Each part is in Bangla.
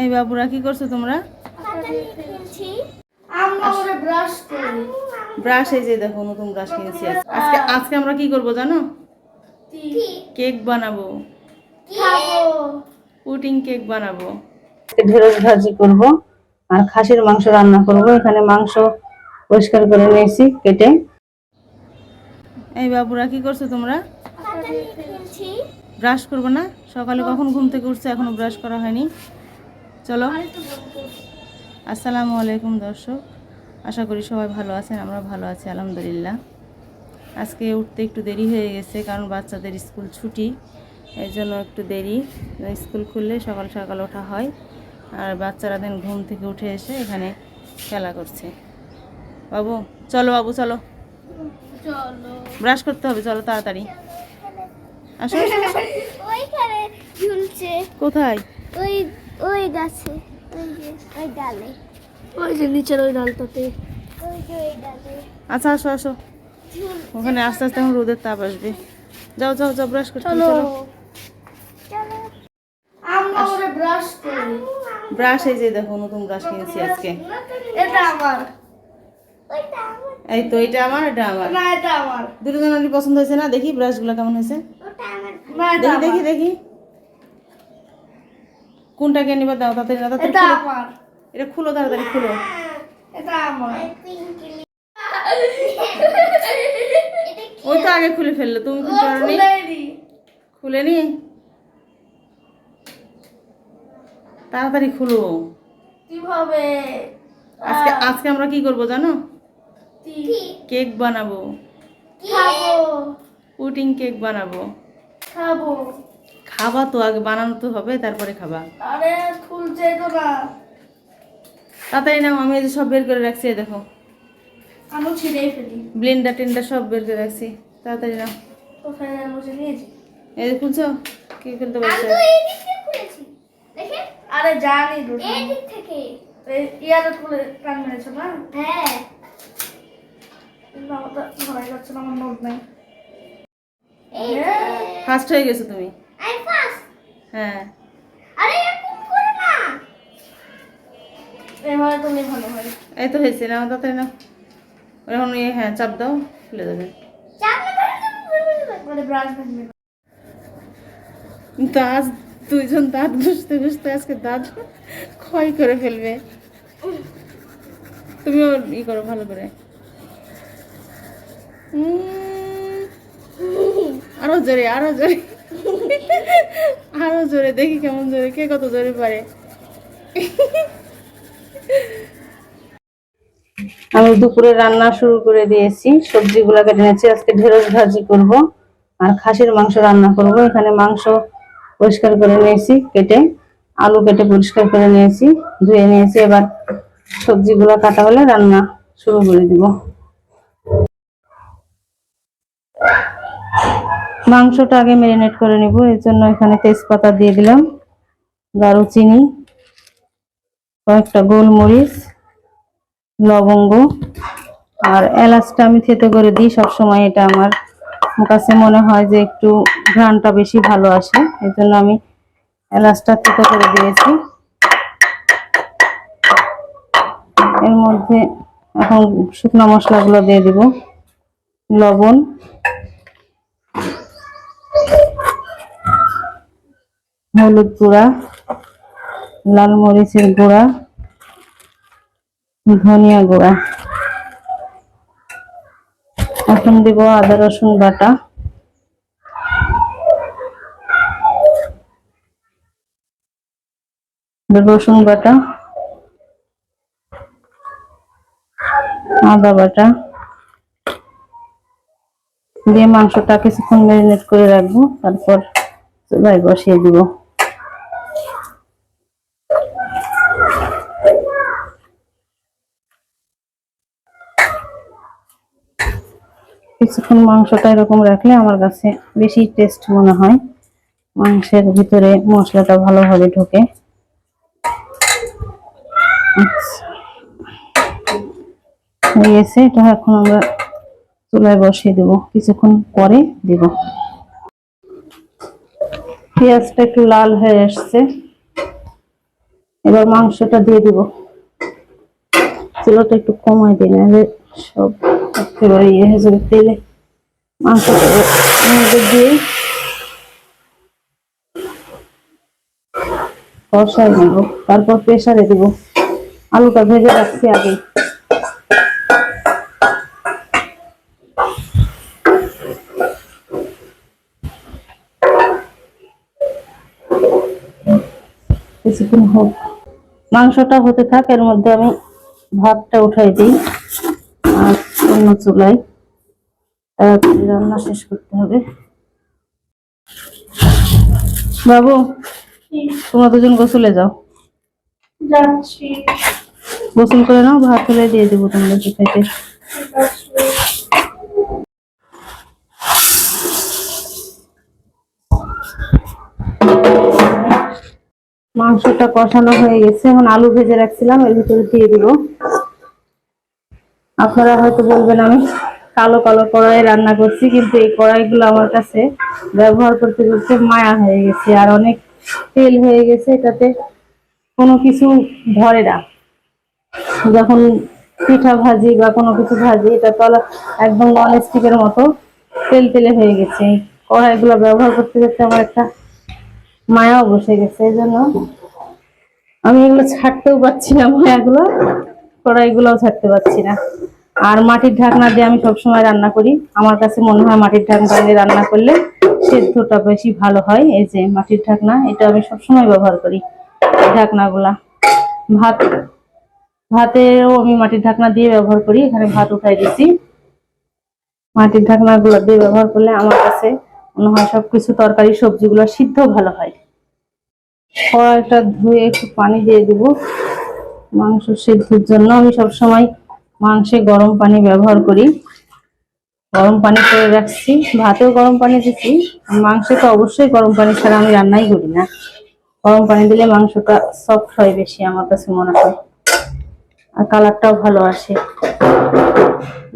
এই বাবুরা কি করছ তোমরা? ব্রাশ করি। এই যে দেখো নতুন ব্রাশ কিনেছি আজকে। আজকে আমরা কি করব জানো? কেক বানাবো। খাব পুডিং কেক বানাবো। ঢেঁড়স ভাজি করব আর খাসির মাংস রান্না করব। এখানে মাংস পরিষ্কার করে নিয়েছি কেটে। এই বাবুরা কি করছ তোমরা? ব্রাশ করব না? সকালে কখন ঘুম থেকে উঠছে এখনও ব্রাশ করা হয়নি। চলো। আসসালামু আলাইকুম দর্শক। আশা করি সবাই ভালো আছেন আমরা ভালো আছি আলহামদুলিল্লাহ। আজকে উঠতে একটু দেরি হয়ে গেছে কারণ বাচ্চাদের স্কুল ছুটি এই জন্য একটু দেরি। স্কুল খুললে সকাল সকাল ওঠা হয় আর বাচ্চারা দিন ঘুম থেকে উঠে এসে এখানে খেলা করছে। বাবু চলো বাবু চলো। ব্রাশ করতে হবে চলো তাড়াতাড়ি। আসো। কোথায়? ওই ওই গাছে ওই যে ওই ডালে। ওই যে নিচের ওই ডালটাতে। ওই যে ওই ডালে। আচ্ছা আসো আসো। ওখানে আস্তে আস্তে এখন রোদের তাপ আসবে। যাও যাও যাও ব্রাশ করতে চলো। আমরা ওরে ব্রাশ করি। ব্রাশ এই যে দেখো নতুন ব্রাশ কিনেছি আজকে। এটা আমার। এই তো এটা আমার এটা আমার। না এটা আমার। দুজনেরই পছন্দ হয়েছে না? দেখি ব্রাশগুলো কেমন হয়েছে। আমার। দেখি দেখি দেখি। কোনটাকে নিবা দাও তাড়াতাড়ি না তাড়াতাড়ি এটা খুলো। আমার। এটা খুলো তাড়াতাড়ি খুলো। ওই তো আগে খুলে ফেলল তুমি করনি খুলে নি তাড়াতাড়ি খুলো। কীভাবে? আজকে আজকে আমরা কি করব জানো? কেক বানাবো। খাব। পুডিং কেক বানাবো। খাব। খাবা তো আগে বানানো তো হবে তারপরে খাবা। আরে খুলছে তো না। তাড়াতাড়ি নাও আমি এই সব বের করে রাখছি এই দেখো। আমি ছিঁড়ে ফেলি। ব্লেন্ডার টেন্ডার সব বের করে রাখছি। তাড়াতাড়ি নাও। ওখানে বসে নিয়েছি? এই খুলছো? কি খুলতে পারছ আরে জানি তো এই দিক থেকে। ইয়ারে খুলে কান মেরেছো না? হ্যাঁ। আমার তো ভয় না আমার নোট নাই। এই ফার্স্ট হয়ে গেছো তুমি। আই হ্যাঁ। আরে এরকম করো না? এভাবে তুমি ভালো হয় এই তো হয়েছে না তাড়াতাড়ি নাও। এখন হ্যাঁ চাপ দাও খুলে দেবে। চাপ না মানে ব্রাশ ভাঙবে। দাঁত দুইজন দাঁত ঘুষতে ঘুষতে আজকে দাঁত ক্ষয় করে ফেলবে। তুমিও ই করো ভালো করে। আরও জোরে আরও জোরে। আরও জোরে, দেখি কেমন জোরে, কে কত জোরে পারে। আমি দুপুরে রান্না শুরু করে দিয়েছি, সবজিগুলো কেটে নিয়েছি, আজকে ঢেঁড়স ভাজি করব আর খাসির মাংস রান্না করব। এখানে মাংস পরিষ্কার করে নিয়েছি, কেটে আলু কেটে পরিষ্কার করে নিয়েছি, ধুয়ে নিয়েছি। এবার সবজিগুলো কাটা হলে রান্না শুরু করে দিব। মাংসটা আগে ম্যারিনেট করে নিব, এর জন্য এখানে তেজপাতা দিয়ে দিলাম, দারুচিনি, কয়েকটা গোলমরিচ, লবঙ্গ, আর এলাচটা আমি থেতে করে দিই, সবসময় এটা আমার কাছে মনে হয় যে একটু ঘ্রাণটা বেশি ভালো আসে এই জন্য আমি এলাচটা থেতে করে দিয়েছি। এর মধ্যে এখন শুকনো মশলাগুলো দিয়ে দিব, লবণ হলুদ গুঁড়া, লাল মরিচের গুঁড়া, ধনিয়া গুঁড়া। এখন দিব আদা, রসুন বাটা। রসুন বাটা, আদা বাটা। দিয়ে মাংসটা কিছুক্ষণ ম্যারিনেট করে রাখব, তারপর চুলায় বসিয়ে দিব। কিছুক্ষণ মাংসটা এরকম রাখলে আমার কাছে বেশি টেস্ট মনে হয়। মাংসের ভিতরে মশলাটা ভালোভাবে ঢোকে। আচ্ছা। হয়ে গেছে, এটা এখন আমরা চুলায় বসিয়ে দেব। কিছুক্ষণ পরে দেব। পেঁয়াজটা একটু লাল হয়ে আসছে। এবার মাংসটা দিয়ে দিব। চুলাটা একটু কমাই দিই নাহলে সব একেবারে ইয়ে হয়ে যাবে তেলে মধ্যে দিয়ে কষাই নেব তারপর প্রেসারে দিব আলুটা ভেজে রাখছি আগে কিছুক্ষণ হোক। মাংসটা হতে থাক, এর মধ্যে আমি ভাতটা উঠাই দিই। আর অন্য চুলায় তাড়াতাড়ি রান্না শেষ করতে হবে। বাবু তোমরা দুজন গোসলে যাও। যাচ্ছি। গোসল করে নাও ভাত হলে দিয়ে দেবো তোমাদেরকে খাইতে মাংসটা কষানো হয়ে গেছে। এখন আলু ভেজে রাখছিলাম এর ভিতরে দিয়ে দিব। আপনারা হয়তো বলবেন, আমি কালো কালো কড়াই রান্না করছি, কিন্তু এই কড়াইগুলো আমার কাছে ব্যবহার করতে করতে মায়া হয়ে গেছে আর অনেক তেল হয়ে গেছে, এটাতে কোনো কিছু ধরে না। যখন পিঠা ভাজি বা কোনো কিছু ভাজি, এটা তো একদম নন স্টিকের মতো তেল তেলে হয়ে গেছে। কড়াইগুলো ব্যবহার করতে করতে আমার একটা মায়াও বসে গেছে, এই জন্য আমি এগুলো ছাড়তেও পারছি না মায়াগুলো। কড়াইগুলোও ছাড়তে পারছি না। আর মাটির ঢাকনা দিয়ে আমি সবসময় রান্না করি। আমার কাছে মনে হয় মাটির ঢাকনা দিয়ে রান্না করলে সেদ্ধটা বেশি ভালো হয়। এই যে মাটির ঢাকনা, এটা আমি সবসময় ব্যবহার করি ঢাকনাগুলা। ভাত, ভাতেও আমি মাটির ঢাকনা দিয়ে ব্যবহার করি। এখানে ভাত উঠাই দিচ্ছি মাটির ঢাকনা গুলো দিয়ে ব্যবহার করলে আমার কাছে মনে হয় সবকিছু তরকারি, সবজিগুলো সিদ্ধ ভালো হয়। কড়াইটা ধুয়ে একটু পানি দিয়ে দিব। মাংস সিদ্ধর জন্য আমি সবসময় মাংসে গরম পানি ব্যবহার করি। গরম পানি করে রাখছি। ভাতেও গরম পানি দিচ্ছি মাংসে তো অবশ্যই গরম পানি ছাড়া আমি রান্নাই করি না। গরম পানি দিলে মাংসটা সফট হয় বেশি আমার কাছে মনে হয়। আর কালারটাও ভালো আসে।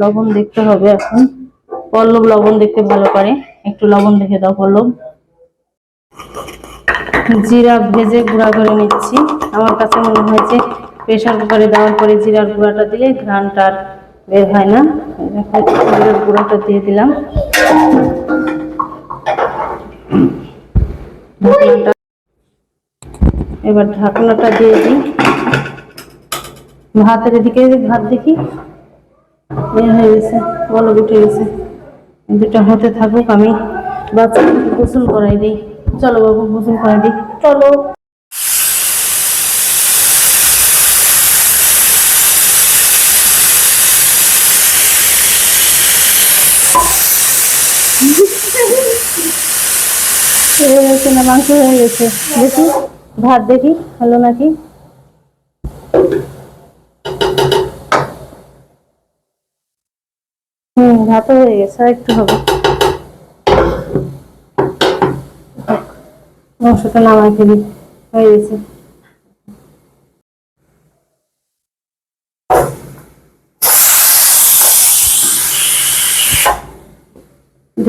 লবণ দেখতে হবে এখন। পল্লব লবণ দেখতে ভালো পারে একটু লবণ দেখে দাও পল্লব। জিরা ভেজে গুঁড়া করে নিচ্ছি। আমার কাছে মনে হয়েছে প্রেশার কুকারে দেওয়ার পরে জিরার গুঁড়াটা দিলে ঘ্রাণটা আর বের হয় না। জিরার গুঁড়াটা দিয়ে দিলাম। এবার ঢাকনাটা দিয়ে দিই। ভাতের এদিকে ভাত দেখি। বের হয়ে গেছে, বলো উঠে গেছে। দুটা হতে থাকুক, আমি বাচ্চাকে গোসল করাই দিই। চলো বাবু, গোসল করাই দিই। চলো। গেছে না মাংস হয়ে গেছে। দেখি, ভাত দেখি, হলো নাকি? হুম, ভাতও হয়ে গেছে, আর একটু হবে। মাংসটা নামাই ফেলি। হয়ে গেছে।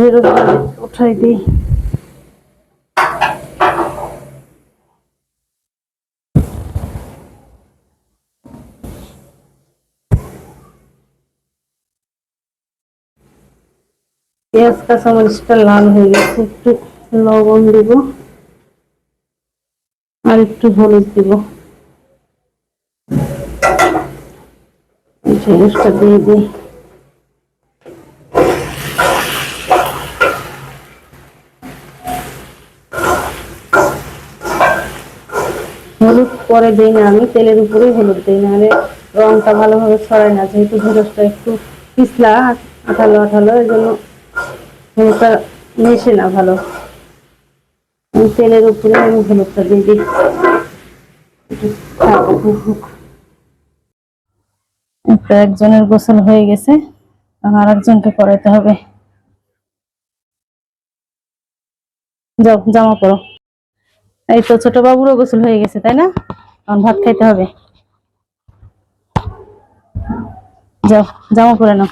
ঢেঁড়স উঠাই দিই পেঁয়াজ কাঁচামরিচটা লাল হয়ে গেছে একটু লবণ দিব আর একটু হলুদ দিব এই ঢেঁড়সটা দিয়ে দিই পরে দিই না, আমি তেলের উপরেই হলুদ দিই, নাহলে রংটা ভালোভাবে ছড়ায় না, যেহেতু ঢেঁড়সটা একটু পিছলা, আঠালো আঠালো, এই জন্য হলুদটা মেশে না ভালো। আমি তেলের উপরে আমি হলুদটা দিয়ে দিই। একটু একজনের গোসল হয়ে গেছে আর একজনকে করাইতে হবে। জামা পরো এই তো ছোট বাবুরও গোসল হয়ে গেছে, তাই না? এখন ভাত খাইতে হবে। যাও, জামা পরে নাও।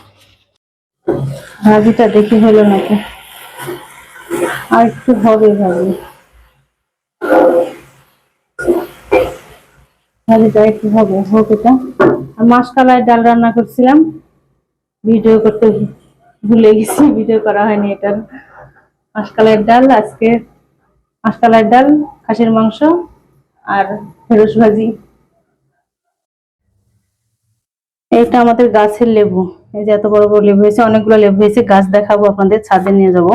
ভাজিটা দেখি হলো নাকি? আর একটু হবে তাহলে যাই কি হবে, হোক এটা। আর মাসকালাই ডাল রান্না করছিলাম। ভিডিও করতে ভুলে গেছি, ভিডিও করা হয়নি এটার মাসকালের ডাল, আজকে মাসকালের ডাল, খাসির মাংস। আর ঢেঁড়স ভাজি। এটা আমাদের গাছের লেবু। এই যে এত বড় বড় লেবু হয়েছে অনেকগুলো লেবু হয়েছে। গাছ দেখাবো আপনাদের ছাদে নিয়ে যাব।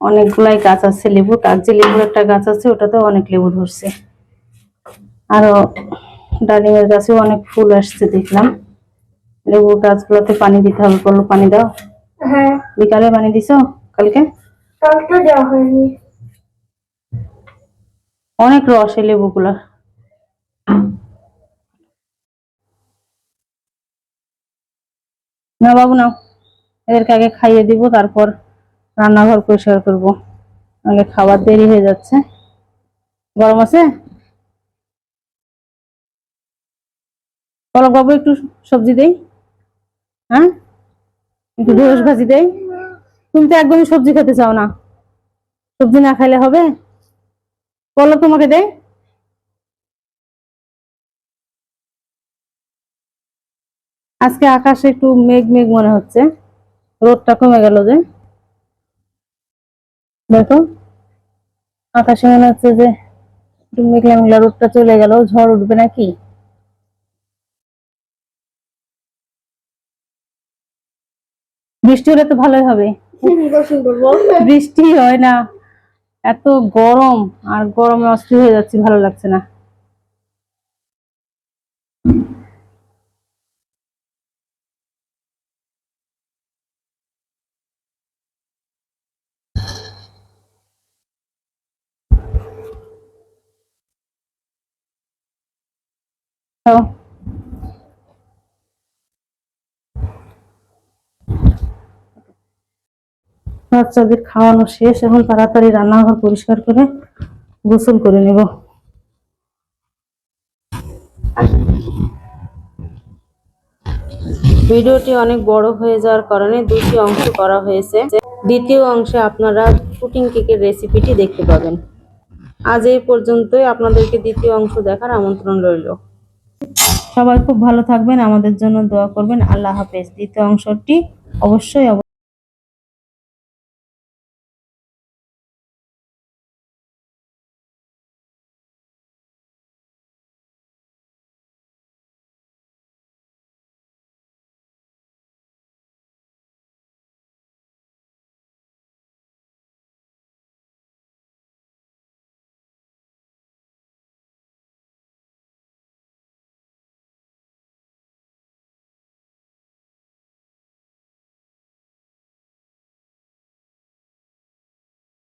অনেকগুলাই গাছ আছে লেবু তার যে লেবুর একটা গাছ আছে ওটাতে অনেক লেবু ধরছে। আরও ডালিমের গাছেও অনেক ফুল আসছে দেখলাম। লেবু গাছগুলোতে পানি দিতে হবে। বলল পানি দাও। হ্যাঁ। বিকালে পানি দিছো কালকে? কালকে দেওয়া হয়নি। অনেক রস এই লেবুগুলা। না বাবু, নাও। এদেরকে আগে খাইয়ে দিব, তারপর রান্নাঘর পরিষ্কার করব। নাহলে খাবার দেরি হয়ে যাচ্ছে। গরম আছে? পলক বাবু, একটু সবজি দেই। হ্যাঁ? একটু ঢেঁড়স ভাজি দেই। তুমি তো একদমই সবজি খেতে চাও না। সবজি না খাইলে হবে? বলো তোমাকে দে আজকে আকাশে একটু মেঘ মেঘ মনে হচ্ছে। রোদটা কমে গেল যে। দেখো আকাশে মনে হচ্ছে যে একটু মেঘলা মেঘলা রোদটা চলে গেল। ঝড় উঠবে নাকি? বৃষ্টি হলে তো ভালোই হবে। বৃষ্টি হয় না। এত গরম আর গরমে অস্থির হয়ে যাচ্ছে ভালো লাগছে না। তো বাচ্চাদের খাওয়ানো শেষ এখন তাড়াতাড়ি রান্নাঘর পরিষ্কার করে গোসল করে নেব। ভিডিওটি অনেক বড় হয়ে যাওয়ার কারণে দুটি অংশ করা হয়েছে। দ্বিতীয় অংশে আপনারা পুটিং কেকের রেসিপিটি দেখতে পাবেন। আজ এই পর্যন্তই। আপনাদেরকে দ্বিতীয় অংশ দেখার আমন্ত্রণ রইল। সবাই খুব ভালো থাকবেন আমাদের জন্য দোয়া করবেন। আল্লাহ হাফেজ। দ্বিতীয় অংশটি অবশ্যই অবশ্যই